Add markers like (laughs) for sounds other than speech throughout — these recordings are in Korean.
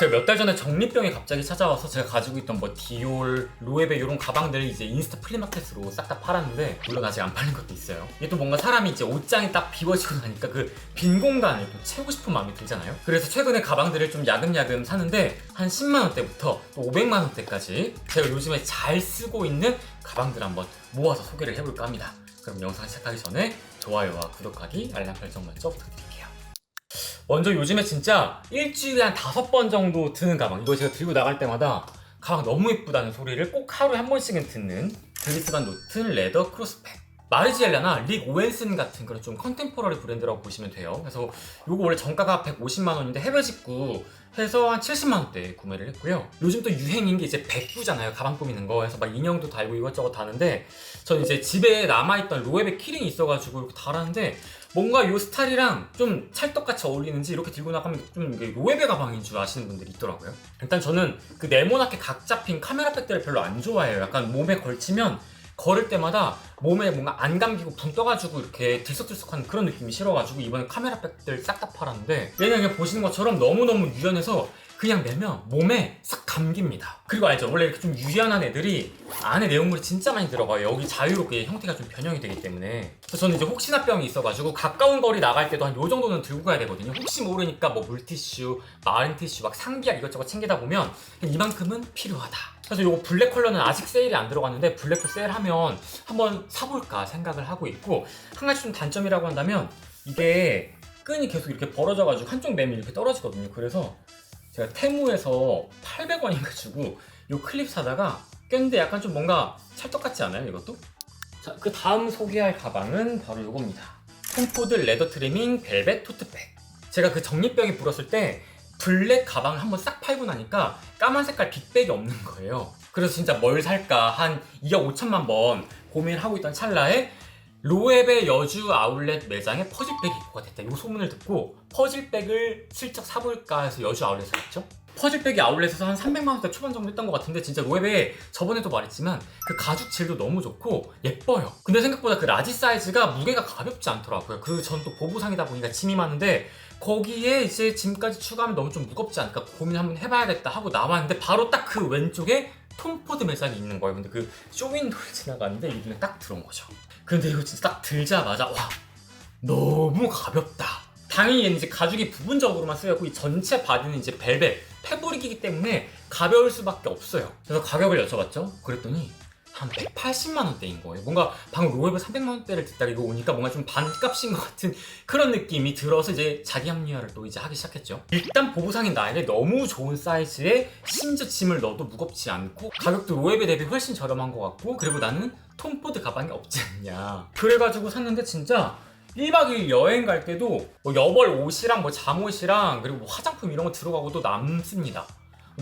제가 몇 달 전에 정리병이 갑자기 찾아와서 제가 가지고 있던 뭐 디올, 로에베 이런 가방들 이제 인스타 플리마켓으로 싹 다 팔았는데 물론 아직 안 팔린 것도 있어요. 이게 또 뭔가 사람이 이제 옷장이 딱 비워지고 나니까 그 빈 공간을 또 채우고 싶은 마음이 들잖아요. 그래서 최근에 가방들을 좀 야금야금 사는데 한 10만 원대부터 또 500만 원대까지 제가 요즘에 잘 쓰고 있는 가방들 한번 모아서 소개를 해볼까 합니다. 그럼 영상 시작하기 전에 좋아요와 구독하기, 알람 설정 먼저 부탁드릴게요. 먼저 요즘에 진짜 일주일에 한 다섯 번 정도 드는 가방. 이거 제가 들고 나갈 때마다 가방 너무 예쁘다는 소리를 꼭 하루에 한 번씩은 듣는 드리스반 노튼 레더 크로스백 마르지엘라나 릭 오웬슨 같은 그런 좀 컨템포러리 브랜드라고 보시면 돼요. 그래서 요거 원래 정가가 150만 원인데 해외 직구 해서 한 70만 원대에 구매를 했고요 요즘 또 유행인 게 이제 백구잖아요 가방 꾸미는 거 해서 막 인형도 달고 이것저것 다는데 저는 이제 집에 남아있던 로에베 키링이 있어가지고 이렇게 달았는데 뭔가 요 스타일이랑 좀 찰떡같이 어울리는지 이렇게 들고 나가면 좀 로에베 가방인 줄 아시는 분들이 있더라고요. 일단 저는 그 네모나게 각 잡힌 카메라 백들을 별로 안 좋아해요. 약간 몸에 걸치면 걸을 때마다 몸에 뭔가 안 감기고 붕 떠가지고 이렇게 들썩들썩한 그런 느낌이 싫어가지고 이번에 카메라 백들 싹 다 팔았는데 얘는 그냥 보시는 것처럼 너무너무 유연해서 그냥 매면 몸에 싹 감깁니다. 그리고 알죠? 원래 이렇게 좀 유연한 애들이 안에 내용물이 진짜 많이 들어가요. 여기 자유롭게 형태가 좀 변형이 되기 때문에. 그래서 저는 이제 혹시나 병이 있어가지고 가까운 거리 나갈 때도 한 요 정도는 들고 가야 되거든요. 혹시 모르니까 뭐 물티슈, 마른 티슈, 막 상비약 이것저것 챙기다 보면 이만큼은 필요하다. 그래서 요거 블랙 컬러는 아직 세일이 안 들어갔는데 블랙도 세일하면 한번 사볼까 생각을 하고 있고 한 가지 좀 단점이라고 한다면 이게 끈이 계속 이렇게 벌어져가지고 한쪽 맴이 이렇게 떨어지거든요. 그래서 제가 테무에서 800원인가 주고 이 클립 사다가 꼈는데 약간 좀 뭔가 찰떡 같지 않아요 이것도? 자, 그 다음 소개할 가방은 바로 이겁니다. 톰포드 레더 트리밍 벨벳 토트백. 제가 그 정리병이 불었을 때 블랙 가방을 한번 싹 팔고 나니까 까만 색깔 빅백이 없는 거예요. 그래서 진짜 뭘 살까 한 2억 5천만 번 고민을 하고 있던 찰나에 로에베 여주 아울렛 매장에 퍼즐백이 입고가 됐다. 이 소문을 듣고 퍼즐백을 슬쩍 사볼까 해서 여주 아울렛에 갔죠. 퍼즐백이 아울렛에서 한 300만 원대 초반 정도 했던 것 같은데 진짜 로에베 저번에도 말했지만 그 가죽 질도 너무 좋고 예뻐요. 근데 생각보다 그 라지 사이즈가 무게가 가볍지 않더라고요. 그 전 또 보부상이다 보니까 짐이 많은데 거기에 이제 짐까지 추가하면 너무 좀 무겁지 않을까 고민 한번 해봐야겠다 하고 나왔는데 바로 딱 그 왼쪽에 톰포드 매장이 있는 거예요. 근데 그 쇼윈도를 (laughs) 지나가는데 이 눈에 딱 들어온 거죠. 근데 이거 진짜 딱 들자마자 와 너무 가볍다. 당연히 이제 가죽이 부분적으로만 쓰였고 이 전체 바디는 이제 벨벳 패브릭이기 때문에 가벼울 수밖에 없어요. 그래서 가격을 여쭤봤죠. 그랬더니 한 180만 원대인 거예요. 뭔가 방금 로에브 300만 원대를 듣다가 이거 오니까 뭔가 좀 반값인 것 같은 그런 느낌이 들어서 이제 자기 합리화를 또 이제 하기 시작했죠. 일단 보부상인 나에게 너무 좋은 사이즈에 심지어 짐을 넣어도 무겁지 않고 가격도 로에베 대비 훨씬 저렴한 것 같고 그리고 나는 톰포드 가방이 없지 않냐. 그래가지고 샀는데 진짜 1박 2일 여행 갈 때도 뭐 여벌 옷이랑 뭐 잠옷이랑 그리고 뭐 화장품 이런 거 들어가고도 남습니다.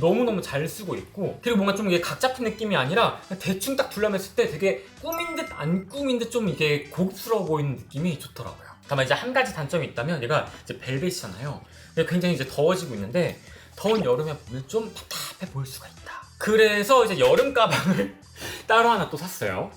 너무너무 잘 쓰고 있고 그리고 뭔가 좀 이게 각 잡힌 느낌이 아니라 대충 딱 둘러맸을 때 되게 꾸민 듯 안 꾸민 듯 좀 이게 고급스러워 보이는 느낌이 좋더라고요. 다만 이제 한 가지 단점이 있다면 얘가 이제 벨벳이잖아요. 굉장히 이제 더워지고 있는데 더운 여름에 보면 좀 답답해 보일 수가 있다. 그래서 이제 여름 가방을 (laughs) 따로 하나 또 샀어요.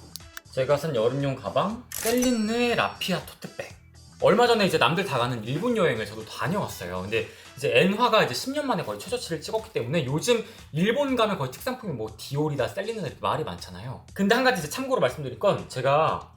제가 산 여름용 가방 셀린느의 라피아 토트백. 얼마 전에 이제 남들 다 가는 일본 여행을 저도 다녀왔어요. 근데 이제 엔화가 이제 10년 만에 거의 최저치를 찍었기 때문에 요즘 일본 가면 거의 특산품이 뭐 디올이다 셀린느다 이렇게 말이 많잖아요. 근데 한 가지 이제 참고로 말씀드릴 건 제가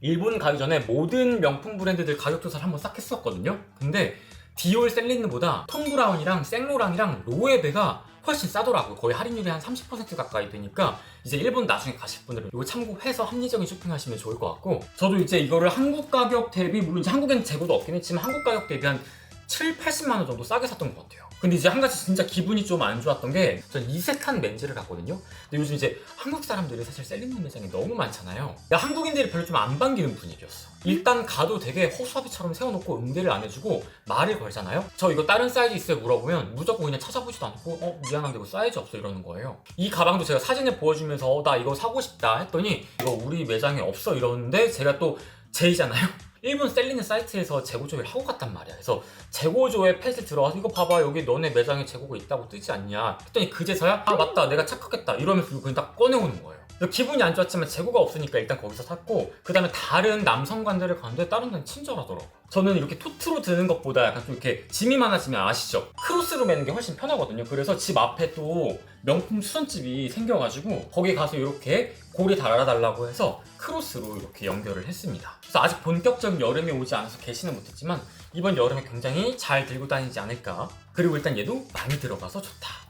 일본 가기 전에 모든 명품 브랜드들 가격 조사를 한번 싹 했었거든요. 근데 디올 셀린느보다 톰 브라운이랑 생로랑이랑 로에베가 훨씬 싸더라고요. 거의 할인율이 한 30% 가까이 되니까 이제 일본 나중에 가실 분들은 이거 참고해서 합리적인 쇼핑하시면 좋을 것 같고 저도 이제 이거를 한국 가격 대비 물론 한국엔 재고도 없긴 했지만 한국 가격 대비 한 7, 80만 원 정도 싸게 샀던 것 같아요. 근데 이제 한 가지 진짜 기분이 좀 안 좋았던 게 전 이색한 렌즈를 갔거든요. 근데 요즘 이제 한국 사람들이 사실 셀린느 매장이 너무 많잖아요. 한국인들이 별로 좀 안 반기는 분위기였어. 일단 가도 되게 허수아비처럼 세워놓고 응대를 안 해주고 말을 걸잖아요. 저 이거 다른 사이즈 있어요 물어보면 무조건 그냥 찾아보지도 않고 어 미안한데 이거 사이즈 없어 이러는 거예요. 이 가방도 제가 사진을 보여주면서 어, 나 이거 사고 싶다 했더니 이거 우리 매장에 없어 이러는데 제가 또 제이잖아요. 일본 셀리는 사이트에서 재고 조회를 하고 갔단 말이야. 그래서 재고 조회 펫을 들어와서 이거 봐봐 여기 너네 매장에 재고가 있다고 뜨지 않냐 했더니 그제서야 아 맞다 내가 착각했다 이러면서 그냥 딱 꺼내오는. 그래서 기분이 안 좋았지만 재고가 없으니까 일단 거기서 샀고 그 다음에 다른 남성관들을 갔는데 다른 데는 친절하더라고. 저는 이렇게 토트로 드는 것보다 약간 좀 이렇게 짐이 많아지면 아시죠? 크로스로 매는 게 훨씬 편하거든요. 그래서 집 앞에 또 명품 수선집이 생겨가지고 거기 가서 이렇게 고리 달아달라고 해서 크로스로 이렇게 연결을 했습니다. 그래서 아직 본격적인 여름이 오지 않아서 개시는 못했지만 이번 여름에 굉장히 잘 들고 다니지 않을까. 그리고 일단 얘도 많이 들어가서 좋다.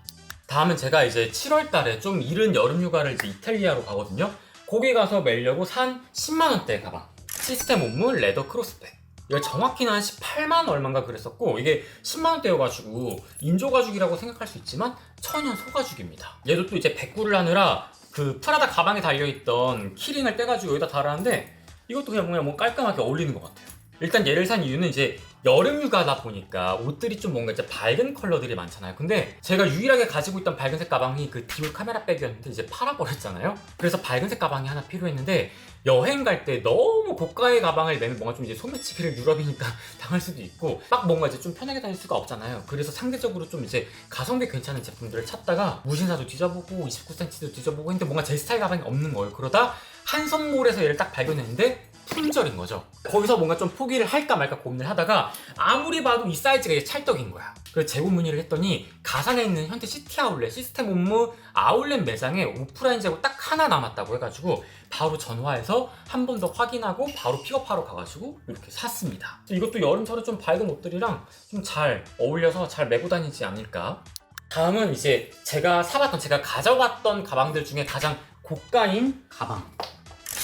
다음은 제가 이제 7월 달에 좀 이른 여름 휴가를 이제 이탈리아로 가거든요. 거기 가서 매려고 산 10만 원대 가방. 시스템 옴무 레더 크로스백. 이거 정확히는 한 18만 얼마인가 그랬었고 이게 10만 원대여가지고 인조 가죽이라고 생각할 수 있지만 천연 소가죽입니다. 얘도 또 이제 백구를 하느라 그 프라다 가방에 달려있던 키링을 떼가지고 여기다 달았는데 이것도 그냥 그냥 뭐 깔끔하게 어울리는 것 같아요. 일단 얘를 산 이유는 이제 여름 휴가다 보니까 옷들이 좀 뭔가 이제 밝은 컬러들이 많잖아요. 근데 제가 유일하게 가지고 있던 밝은색 가방이 그 디올 카메라 백이었는데 이제 팔아버렸잖아요. 그래서 밝은색 가방이 하나 필요했는데 여행 갈 때 너무 고가의 가방을 내면 뭔가 좀 이제 소매치기를 유럽이니까 (laughs) 당할 수도 있고 막 뭔가 이제 좀 편하게 다닐 수가 없잖아요. 그래서 상대적으로 좀 이제 가성비 괜찮은 제품들을 찾다가 무신사도 뒤져보고 29cm도 뒤져보고 했는데 뭔가 제 스타일 가방이 없는 거예요. 그러다 한선몰에서 얘를 딱 발견했는데 품절인 거죠. 거기서 뭔가 좀 포기를 할까 말까 고민을 하다가 아무리 봐도 이 사이즈가 찰떡인 거야. 그래서 재고 문의를 했더니 가산에 있는 현대 시티 아울렛 시스템 홈무 아울렛 매장에 오프라인 재고 딱 하나 남았다고 해가지고 바로 전화해서 한 번 더 확인하고 바로 픽업하러 가가지고 이렇게 샀습니다. 이것도 여름철에 좀 밝은 옷들이랑 좀 잘 어울려서 잘 메고 다니지 않을까. 다음은 이제 제가 사봤던 제가 가져왔던 가방들 중에 가장 고가인 가방.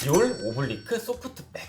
디올 오블리크 소프트백.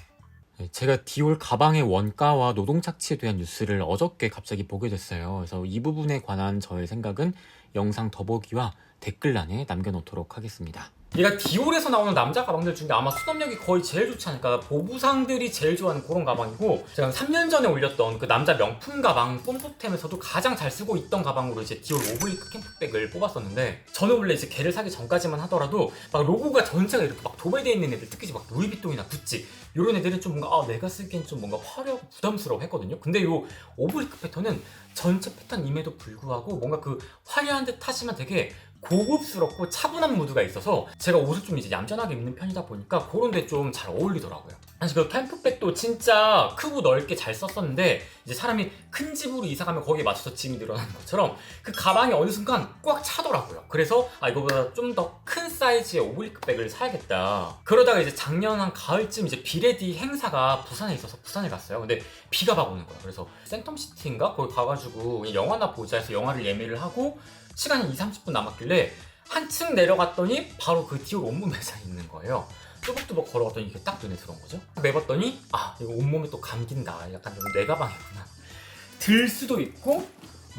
네, 제가 디올 가방의 원가와 노동 착취에 대한 뉴스를 어저께 갑자기 보게 됐어요. 그래서 이 부분에 관한 저의 생각은 영상 더보기와 댓글란에 남겨놓도록 하겠습니다. 얘가 디올에서 나오는 남자 가방들 중에 아마 수납력이 거의 제일 좋지 않을까. 보부상들이 제일 좋아하는 그런 가방이고 제가 3년 전에 올렸던 그 남자 명품 가방 뽐뿌템에서도 가장 잘 쓰고 있던 가방으로 이제 디올 오블리크 캠프백을 뽑았었는데 저는 원래 이제 걔를 사기 전까지만 하더라도 막 로고가 전체가 이렇게 막 도배되어 있는 애들 특히 막 루이비통이나 구찌 이런 애들은 좀 뭔가 아 내가 쓰기엔 좀 뭔가 화려하고 부담스러워 했거든요. 근데 요 오블리크 패턴은 전체 패턴임에도 불구하고 뭔가 그 화려한 듯 하지만 되게 고급스럽고 차분한 무드가 있어서 제가 옷을 좀 이제 얌전하게 입는 편이다 보니까 그런 데 좀 잘 어울리더라고요. 사실 그 캠프백도 진짜 크고 넓게 잘 썼었는데 이제 사람이 큰 집으로 이사 가면 거기에 맞춰서 짐이 늘어나는 것처럼 그 가방이 어느 순간 꽉 차더라고요. 그래서 아 이거보다 좀 더 큰 사이즈의 오블리크 백을 사야겠다. 그러다가 이제 작년 한 가을쯤 이제 비레디 행사가 부산에 있어서 부산에 갔어요. 근데 비가 막 오는 거야. 그래서 센텀시티인가 거기 가가지고 영화나 보자 해서 영화를 예매를 하고 시간이 2, 30분 남았길래 한층 내려갔더니 바로 그 디올 온몸 매장이 있는 거예요. 뚜벅뚜벅 걸어갔더니 이게 딱 눈에 들어온 거죠. 매봤더니 아 이거 온몸에 또 감긴다. 약간 이거 내 가방이구나. 들 수도 있고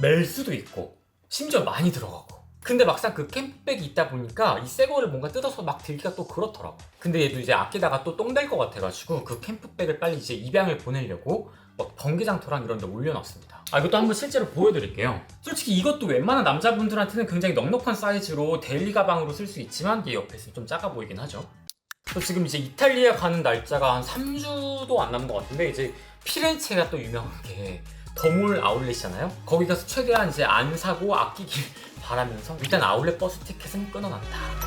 멜 수도 있고 심지어 많이 들어가고. 근데 막상 그 캠프백이 있다 보니까 이 새 거를 뭔가 뜯어서 막 들기가 또 그렇더라고. 근데 얘도 이제 아끼다가 또 똥 될 것 같아가지고 그 캠프백을 빨리 이제 입양을 보내려고 막 번개장터랑 이런 데 올려놨습니다. 아 이것도 한번 실제로 보여드릴게요. 솔직히 이것도 웬만한 남자분들한테는 굉장히 넉넉한 사이즈로 데일리 가방으로 쓸 수 있지만 얘 옆에 있으면 좀 작아 보이긴 하죠. 또 지금 이제 이탈리아 가는 날짜가 한 3주도 안 남은 것 같은데 이제 피렌체가 또 유명한 게 더몰 아울렛이잖아요. 거기 가서 최대한 이제 안 사고 아끼길 바라면서 일단 아울렛 버스 티켓은 끊어놨다.